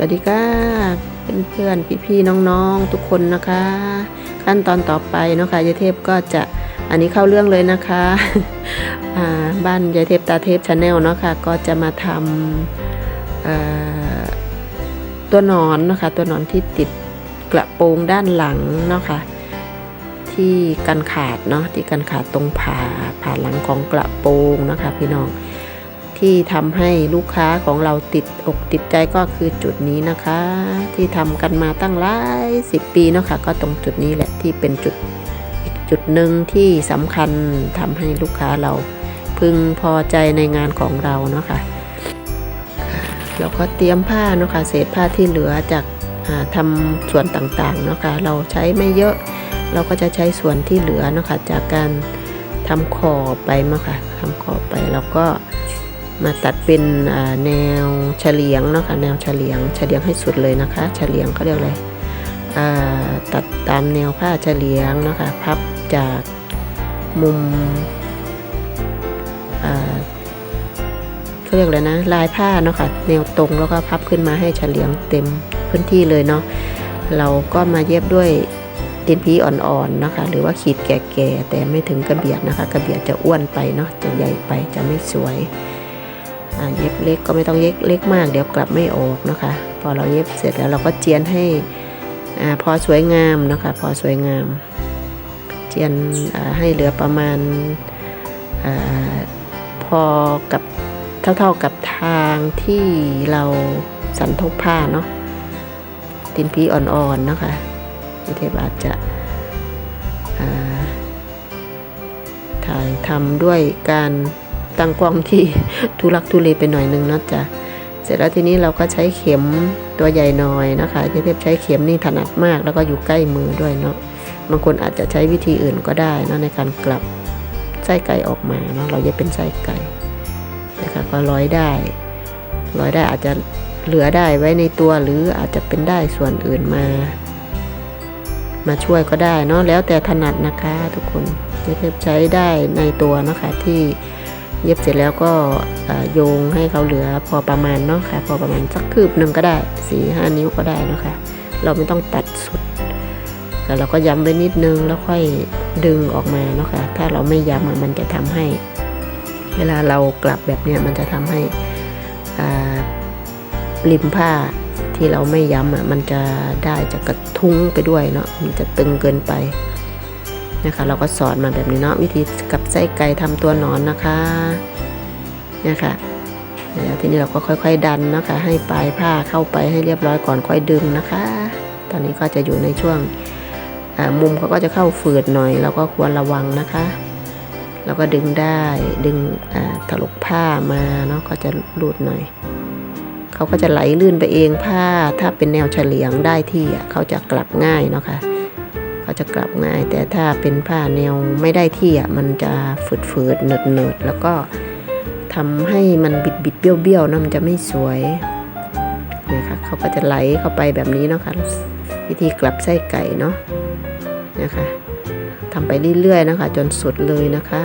วัสดีค่ะเพื่อนๆพี่ๆน้องๆ ทุกคนนะคะ ขั้นตอนต่อไปเนาะคะยายเทพก็จะอันนี้เข้าเรื่องเลยนะคะบ้านยายเทพตาเทพชาแนลเนาะค่ะก็จะมาทำตัวนอนเนาะคะ ตัวนอนที่ติดกระโปรงด้านหลังเนาะค่ะที่กันขาดเนาะที่กันขาดตรงผ่าผ่าหลังของกระโปรงนะคะ พี่น้อง ที่ทำให้ลูกค้าของเราติดอกติดใจก็คือจุดนี้นะคะ ที่ทำกันมาตั้งหลายสิบปีเนาะค่ะก็ตรงจุดนี้แหละที่เป็นจุดอีกจุดหนึ่งที่สำคัญทำให้ลูกค้าเราพึงพอใจในงานของเราเนาะค่ะเราก็เตรียมผ้าเนาะค่ะเศษผ้าที่เหลือจากาทำส่วนต่างๆเนาะค่ะเราใช้ไม่เยอะ เราก็จะใช้ส่วนที่เหลือเนาะค่ะจากการทำคอบไปเนาะค่ะทำคอบไปแล้วก็ มาตัดเป็นแนวเฉลียงเนาะค่ะแนวเฉลียงเฉลียงให้สุดเลยนะคะ เฉลียงเขาเรียกอะไรตัดตามแนวผ้าเฉลียงเนาะค่ะพับจากมุมเขาเรียกอะไรนะลายผ้าเนาะค่ะแนวตรงแล้วก็พับขึ้นมาให้เฉลียงเต็มพื้นที่เลยเนาะเราก็มาเย็บด้วยดินพีอ่อนๆนะคะ หรือว่าขีดแก่ๆแต่ไม่ถึงกระเบียดนะคะ กระเบียดจะอ้วนไปเนาะจะใหญ่ไปจะไม่สวย เย็บเล็กก็ไม่ต้องเย็บเล็กมาก เดี๋ยวกลับไม่ออกนะคะ พอเราเย็บเสร็จแล้วเราก็เจียนให้อพอสวยงามนะคะ พอสวยงาม เจียนให้เหลือประมาณอาพอกับเท่าๆกับทางที่เราสันทบผ้าเนาะตินพีอ่อนๆนะคะที่เทพอาจจะถ่ายทำด้วยการ ตั้งกล้องที่ทุลักทุเลไปหน่อยนึงนะจ๊ะเสร็จแล้วทีนี้เราก็ใช้เข็มตัวใหญ่หน่อยนะคะเจ๊เทพใช้เข็มนี่ถนัดมาก แล้วก็อยู่ใกล้มือด้วยเนาะบางคนอาจจะใช้วิธีอื่นก็ได้นะในการกลับไส้ไก่ออกมาเนาะเราจะเป็นไส้ไก่นะคะก็ร้อยได้ร้อยได้อาจจะเหลือได้ไว้ในตัวหรืออาจจะเป็นได้ส่วนอื่นมา มาช่วยก็ได้เนาะแล้วแต่ถนัดนะคะทุกคนเจ๊เทพใช้ได้ในตัวนะคะที่ เย็บเสร็จแล้วก็โยงให้เขาเหลือพอประมาณเนาะค่ะ พอประมาณสักคืบหนึ่งก็ได้สี่ห้านิ้วก็ได้เนาะค่ะเราไม่ต้องตัดสุดแต่เราก็ย้ำไว้นิดนึงแล้วค่อยดึงออกมาเนาะค่ะ ถ้าเราไม่ย้ำมันจะทำให้ เวลาเรากลับแบบเนี้ยมันจะทำให้ริมผ้าที่เราไม่ย้ำอะมันจะได้จะกระทุ้งไปด้วยเนาะมันจะตึงเกินไป นะคะ เราก็สอนมาแบบนี้เนาะวิธีกับไส้ไก่ทำตัวหนอนนะคะเนี่ยค่ะแล้วทีนี้เราก็ค่อย ๆ ดันนะคะ ให้ปลายผ้าเข้าไปให้เรียบร้อยก่อนค่อยดึงนะคะ ตอนนี้ก็จะอยู่ในช่วงมุมเขาก็จะเข้าฝืดหน่อย เราก็ควรระวังนะคะเราก็ดึงได้ดึงถลกผ้ามาเนาะก็จะรูดหน่อยเขาก็จะไหลลื่นไปเองผ้าถ้าเป็นแนวเฉลียงได้ที่เขาจะกลับง่ายเนาะค่ะ เขาจะกลับง่าย แต่ถ้าเป็นผ้าแนวไม่ได้ที่อะมันจะฝืดๆเนิดๆแล้วก็ทำให้มันบิดๆเบี้ยวๆนะมันจะไม่สวยนี่ยค่ะเขาก็จะไหลเข้าไปแบบนี้เนาะค่ะวิธีกลับไส้ไก่เนาะนะคะทำไปเรื่อยๆนะคะ จนสุดเลยนะคะ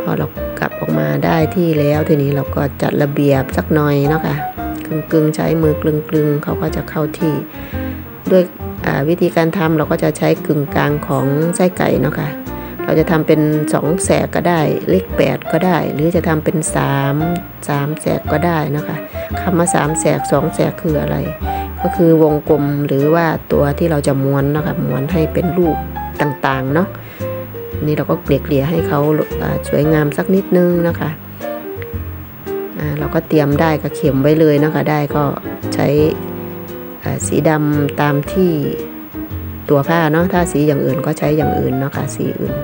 พอเรากลับออกมาได้ที่แล้วทีนี้เราก็จัดระเบียบสักหน่อยเนาะค่ะ งกึ่งๆ ใช้มือกลึงๆ เขาก็จะเข้าที่ด้วยวิธีการทำเราก็จะใช้กึ่งกลางของไส้ไก่เนาะค่ะเราจะทำเป็นสองแสกก็ได้ เลขแปดก็ได้ หรือจะทำเป็นสามสามแสกก็ได้นะคะคำว่าสามแสกสองแสกคืออะไร ก็คือวงกลมหรือว่าตัวที่เราจะม้วนนะคะม้วนให้เป็นรูปต่างๆเนาะนี่เราก็เกลี่ยๆให้เขาสวยงามสักนิดนึงนะคะ เราก็เตรียมได้ก็เข็มไว้เลยนะคะได้ก็ใช้สีดำตามที่ตัวผ้าเนาะถ้าสีอย่างอื่นก็ใช้อย่างอื่นเนาะค่ะสีอื่น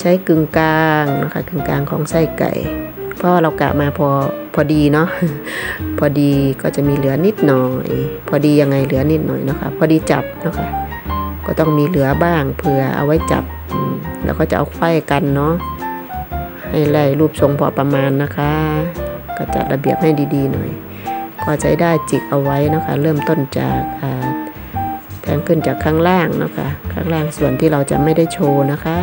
ใช้กึ่งกลางนะคะกึ่งกลางของไส้ไก่เพราะเรากะมาพอพอดีเนาะพอดีก็จะมีเหลือนิดหน่อย พอดียังไงเหลือนิดหน่อยเนาะคะพอดีจับเนาะคะก็ต้องมีเหลือบ้างเผื่อเอาไว้จับแล้วก็จะเอาไขว้กันเนาะ ให้ไล่รูปทรงพอประมาณนะคะ ก็จัดระเบียบให้ดีๆหน่อย ก็ใช้ได้จิกเอาไว้นะคะ เริ่มต้นจากแทงขึ้นจากข้างล่างนะคะ ข้างล่างส่วนที่เราจะไม่ได้โชว์นะคะ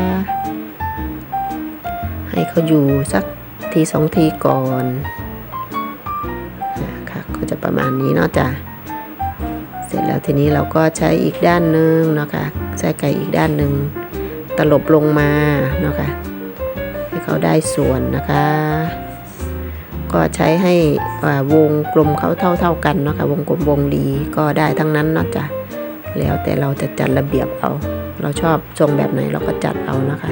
ให้เขาอยู่สักทีสองทีก่อนนะคะก็จะประมาณนี้เนาะจ้ะเสร็จแล้วทีนี้เราก็ใช้อีกด้านหนึ่งนะคะ ใช้ไก่อีกด้านหนึ่งตลบลงมาเนาะคะให้ เขาได้ส่วนนะคะ ก็ใช้ให้วงกลมเขาเท่าๆกันเนาะคะวงกลมวงรีก็ได้ทั้งนั้นเนาะจ้ะแล้วแต่เราจะจัดระเบียบเอา เราชอบทรงแบบไหนเราก็จัดเอานะคะ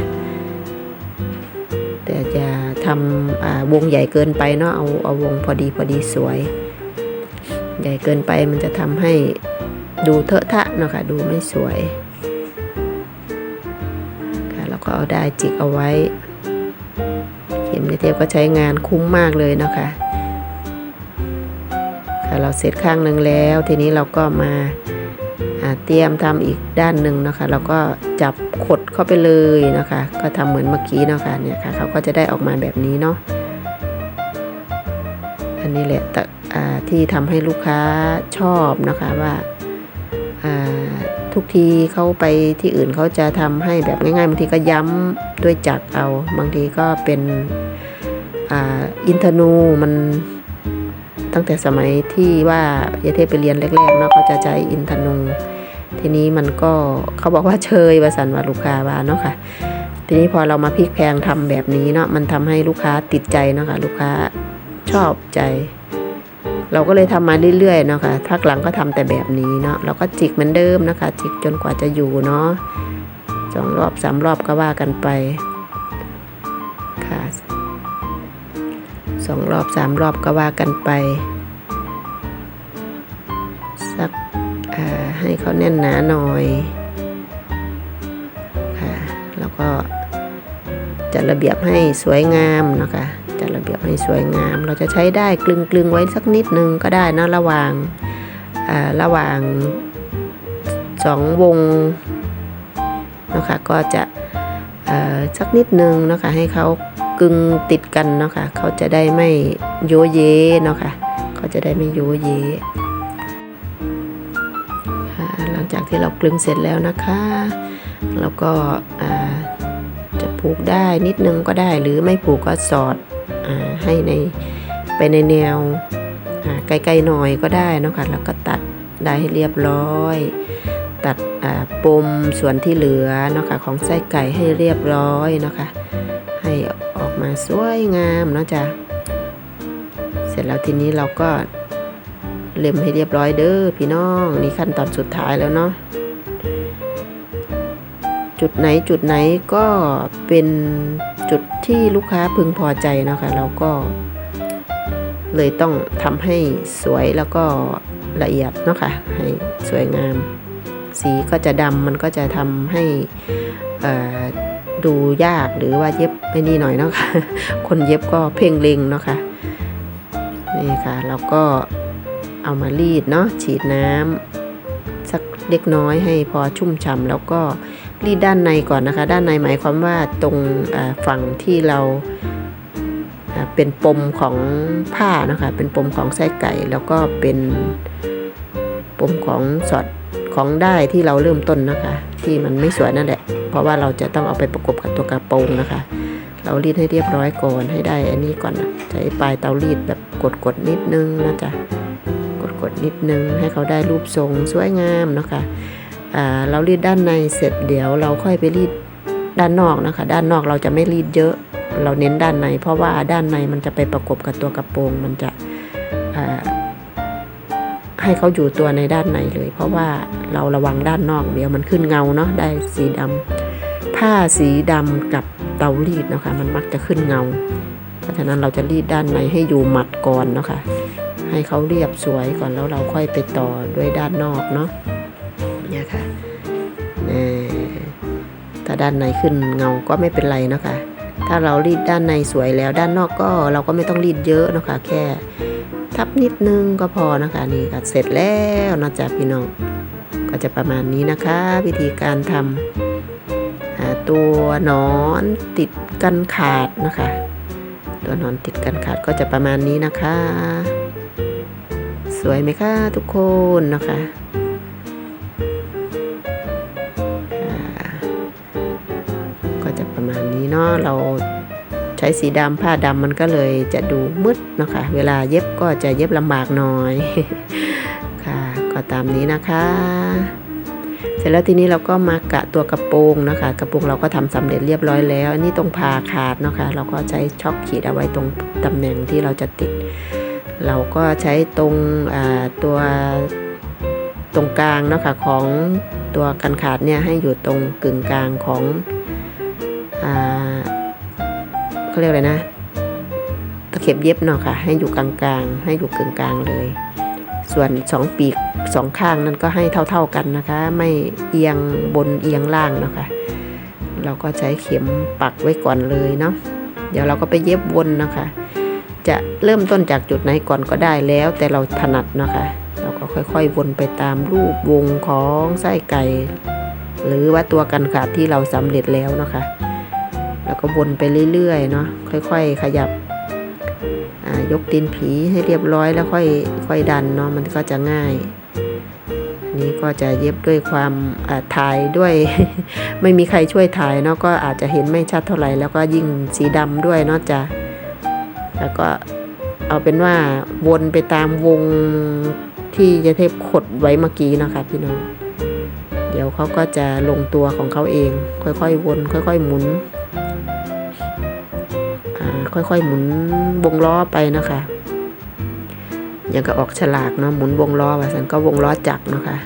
แต่จะทำวงใหญ่เกินไปเนาะเอาเอาวงพอดีพอดีสวย ใหญ่เกินไปมันจะทำให้ดูเถอะทะเนาะค่ะดูไม่สวยค่ะแล้วก็เอาได้จิกเอาไว้ เข็มเทปก็ใช้งานคุ้มมากเลยนะคะค่ะเราเสร็จข้างหนึ่งแล้ว ทีนี้เราก็มาเตรียมทำอีกด้านหนึ่งนะคะ เราก็จับขดเข้าไปเลยนะคะ ก็ทำเหมือนเมื่อกี้เนาะค่ะเนี่ยค่ะเขาก็จะได้ออกมาแบบนี้เนาะอันนี้แหละที่ทำให้ลูกค้าชอบนะคะว่า ทุกทีเขาไปที่อื่นเขาจะทำให้แบบง่ายๆบางทีก็ย้ำด้วยจักเอา บางทีก็เป็นออินทนูมันตั้งแต่สมัยที่ว่ายาเทพไปเรียนแรกๆเนาะเขาจะใช้อินทนูทีนี้มันก็เขาบอกว่าเชยวาสันวาลูกค้าวาเนาะค่ะ ทีนี้พอเรามาพลิกแพงทำแบบนี้เนาะมันทำให้ลูกค้าติดใจเนาะค่ะลูกค้าชอบใจ เราก็เลยทำมาเรื่อยๆเนาะค่ะพักหลังก็ทำแต่แบบนี้เนาะเราก็จิกเหมือนเดิมนะคะ จิกจนกว่าจะอยู่เนาะสองรอบสามรอบก็ว่ากันไปค่ะสองรอบสามรอบก็ว่ากันไปสักให้เขาแน่นหนาหน่อยค่ะแล้วก็จัดระเบียบให้สวยงามนะคะ จัดระเบียบให้สวยงาม เราจะใช้ได้กลึงกลึงไว้สักนิดนึงก็ได้นะระหว่างระหว่างสองวงนะคะก็จะสักนิดนึงนะคะให้เขากึงติดกันนะคะเขาจะได้ไม่โยเยนะคะเขาจะได้ไม่โยเยหลังจากที่เรากลึงเสร็จแล้วนะคะเราก็จะผูกได้นิดนึงก็ได้หรือไม่ผูกก็สอด ให้ในไปในแนวอ่าไกลๆหน่อยก็ได้นะคะแล้วก็ตัดได้ให้เรียบร้อย ตัดอ่าปมส่วนที่เหลือนะคะของไส้ไก่ให้เรียบร้อยนะคะให้ออกมาสวยงามนะจ้ะเสร็จแล้วทีนี้เราก็เล็มให้เรียบร้อยเด้อพี่น้องนี่ขั้นตอนสุดท้ายแล้วเนาะจุดไหนจุดไหนก็เป็น จุดที่ลูกค้าพึงพอใจนะคะเราก็ เลยต้องทำให้สวยแล้วก็ละเอียดเนาะคะ่ะให้สวยงาม สีก็จะดำมันก็จะทำให้ดูยากหรือว่าเย็บไม่นี่หน่อยเนาะคะ่ะคนเย็บก็เพ่งเล็งเนาะคะ่ะนี่ค่ะแล้วก็เอามารีดเนาะฉีดน้ำสักเล็กน้อยให้พอชุ่มฉ่ำแล้วก็ รีดด้านในก่อนนะคะ ด้านในหมายความว่าตรงฝั่งที่เราเป็นปมของผ้านะคะ เป็นปมของไส้ไก่ แล้วก็เป็นปมของสอดของได้ที่เราเริ่มต้นนะคะ ที่มันไม่สวยนั่นแหละ เพราะว่าเราจะต้องเอาไปประกบกับตัวกระโปรงนะคะ เรารีดให้เรียบร้อยก่อนให้ได้อันนี้ก่อนใช้ปลายเตารีดแบบกดๆนิดนึงนะจ๊ะกดๆนิดนึงให้เขาได้รูปทรงสวยงามนะคะ เรารีดด้านในเสร็จเดี๋ยวเราค่อยไปรีดด้านนอกนะคะ ด้านนอกเราจะไม่รีดเยอะ เราเน้นด้านใน เพราะว่าด้านในมันจะไปประกบกับตัวกระโปรง มันจะให้เขาอยู่ตัวในด้านในเลย เพราะว่าเราระวังด้านนอก เดี๋ยวมันขึ้นเงาเนาะได้สีดำผ้าสีดำกับเตารีดนะคะ มันมักจะขึ้นเงา เพราะฉะนั้นเราจะรีดด้านในให้อยู่หมัดก่อนเนาะคะ ให้เขาเรียบสวยก่อนแล้วเราค่อยไปต่อด้วยด้านนอกเนาะ ด้านในขึ้นเงาก็ไม่เป็นไรนะคะ ถ้าเรารีดด้านในสวยแล้วด้านนอกก็เราก็ไม่ต้องรีดเยอะนะคะ แค่ ทับนิดนึงก็พอนะคะนี่ก็เสร็จแล้วนะจ๊ะพี่น้องก็จะประมาณนี้นะคะ วิธีการทำตัวนอนติดกันขาดนะคะ ตัวนอนติดกันขาดก็จะประมาณนี้นะคะ สวยไหมคะทุกคนนะคะ เนาะเราใช้สีดำผ้าดำมันก็เลยจะดูมืดเนาะคะ เวลาเย็บก็จะเย็บลำบากหน่อยค่ะ ก็ตามนี้นะคะ เสร็จแล้วทีนี้เราก็มากะตัวกระโปรงนะคะ กระโปรงเราก็ทำสำเร็จเรียบร้อยแล้วอันนี้ตรงผ่าขาดเนาะคะ เราก็ใช้ช็อคขีดเอาไว้ตรงตำแหน่งที่เราจะติด เราก็ใช้ตรงอ่าตัวตรงกลางเนาะคะของตัวกันขาดเนี่ยให้อยู่ตรงกึ่งกลางของอ่า เขาเรียกอะไรนะ ตะเข็บเย็บเนาะค่ะ ให้อยู่กลางๆ ให้อยู่กึ่งกลางเลย ส่วนสองปีกสองข้างนั้นก็ให้เท่าๆกันนะคะ ไม่เอียงบนเอียงล่างเนาะค่ะ เราก็ใช้เข็มปักไว้ก่อนเลยเนาะ เดี๋ยวเราก็ไปเย็บวนนะคะ จะเริ่มต้นจากจุดไหนก่อนก็ได้แล้ว แต่เราถนัดนะคะ เราก็ค่อยๆวนไปตามรูปวงของไส้ไก่ หรือว่าตัวกันขาดที่เราสำเร็จแล้วนะคะ แล้วก็วนไปเรื่อยๆเนาะค่อยๆ ขยับยกตีนผีให้เรียบร้อยแล้วค่อยค่อยดันเนาะมันก็จะง่าย นี่ก็จะเย็บด้วยความถ่ายด้วย ไม่มีใครช่วยถ่ายเนาะก็อาจจะเห็นไม่ชัดเท่าไหร่แล้วก็ยิ่งสีดำด้วยเนาะจะแล้วก็เอาเป็นว่าวนไปตามวงที่ยะเทพขดไว้เมื่อกี้นะคะพี่น้อง เดี๋ยวเขาก็จะลงตัวของเขาเอง ค่อยๆวน ค่อย ๆ หมุน ค่อยๆหมุนวงล้อไปนะคะอย่างกับออกฉลากเนาะหมุนวงล้อว่าสันก็วงล้อจักรนะคะ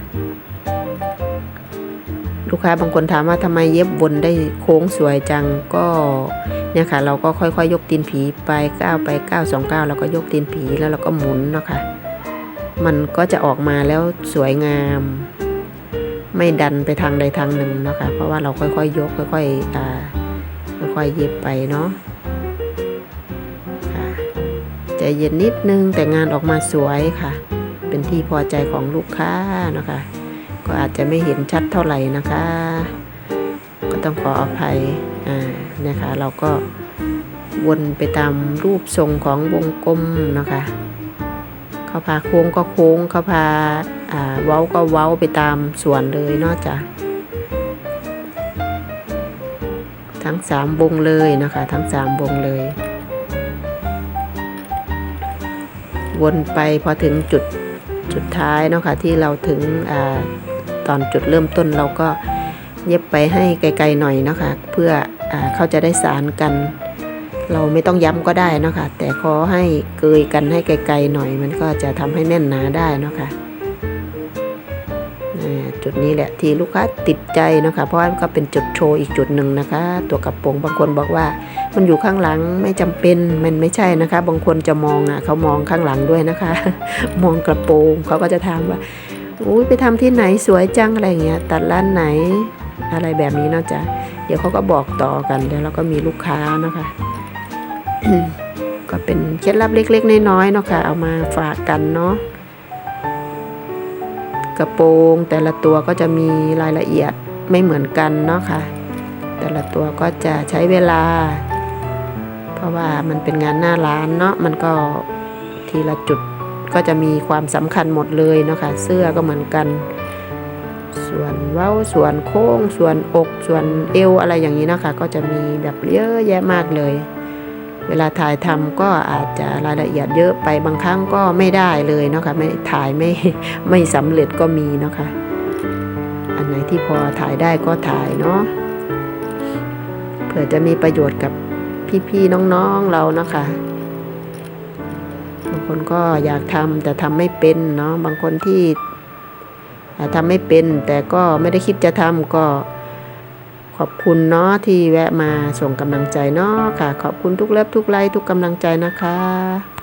ลูกค้าบางคนถามว่าทำไมเย็บวนได้โค้งสวยจังก็เนี่ยค่ะ เราก็ค่อยๆยกตีนผีไปก้าวไปก้าวสองก้าวแล้วก็ยกตีนผีแล้วเราก็หมุนนะคะ มันก็จะออกมาแล้วสวยงาม ไม่ดันไปทางใดทางหนึ่งนะคะ เพราะว่าเราค่อยๆยกค่อยๆอ่า ค่อยๆเย็บไปเนาะค่ะใจเย็นนิดนึงแต่งานออกมาสวยค่ะ เป็นที่พอใจของลูกค้านะคะ ก็อาจจะไม่เห็นชัดเท่าไหร่นะคะ ก็ต้องขออภัยอ่านะคะ เราก็วนไปตามรูปทรงของวงกลมนะคะเขาพาโค้งก็โค้งเขาพาอ่าเว้าก็เว้าไปตามส่วนเลยนอกจาก ทั้งสามวงเลยนะคะ ทั้งสามวงเลย วนไปพอถึงจุดจุดท้ายเนาะค่ะที่เราถึงอตอนจุดเริ่มต้นเราก็เย็บไปให้ไกลๆหน่อยเนาะคะ เพื่ออเขาจะได้สารกัน เราไม่ต้องย้ำก็ได้เนาะค่ะแต่ขอให้เกยกันให้ไกลๆหน่อย มันก็จะทำให้แน่นหนาได้เนาะค่ะอ่า จุดนี้แหละที่ลูกค้าติดใจนะคะ เพราะว่ามันก็เป็นจุดโชว์อีกจุดหนึ่งนะคะ ตัวกระโปรงบางคนบอกว่า มันอยู่ข้างหลังไม่จำเป็นมันไม่ใช่นะคะ บางคนจะมองอะเขามองข้างหลังด้วยนะคะ มองกระโปรงเขาก็จะถามว่าอุ้ยไปทำที่ไหนสวยจังอะไรเงี้ยตัดร้านไหนอะไรแบบนี้เนาะจ๊ะเดี๋ยวเขาก็บอกต่อกันเดี๋ยวเราก็มีลูกค้านะคะก็เป็นเคล็ดลับเล็ก ๆ น้อยๆเนาะค่ะเอามาฝากกันเนาะ กระโปรงแต่ละตัวก็จะมีรายละเอียดไม่เหมือนกันเนาะค่ะ แต่ละตัวก็จะใช้เวลา เพราะว่ามันเป็นงานหน้าร้านเนาะมันก็ทีละจุดก็จะมีความสำคัญหมดเลยเนาะค่ะเสื้อก็เหมือนกัน ส่วนเว้าส่วนโค้ง ส่วนอก ส่วนเอวอะไรอย่างนี้นะคะ ก็จะมีแบบเยอะแยะมากเลย เวลาถ่ายทำก็อาจจะรายละเอียดเยอะไปบางครั้งก็ไม่ได้เลยเนาะคะไม่ถ่ายไม่ไม่สำเร็จก็มีเนาะคะอันไหนที่พอถ่ายได้ก็ถ่ายเนาะเผื่อจะมีประโยชน์กับพี่ๆน้องๆเรานะคะบางคนก็อยากทำแต่ทำไม่เป็นเนาะบางคนที่อ่าทำไม่เป็นแต่ก็ไม่ได้คิดจะทำก็ ขอบคุณเนาะที่แวะมาส่งกำลังใจเนาะค่ะ ขอบคุณทุกเล็บทุกไลค์ทุกกำลังใจนะคะ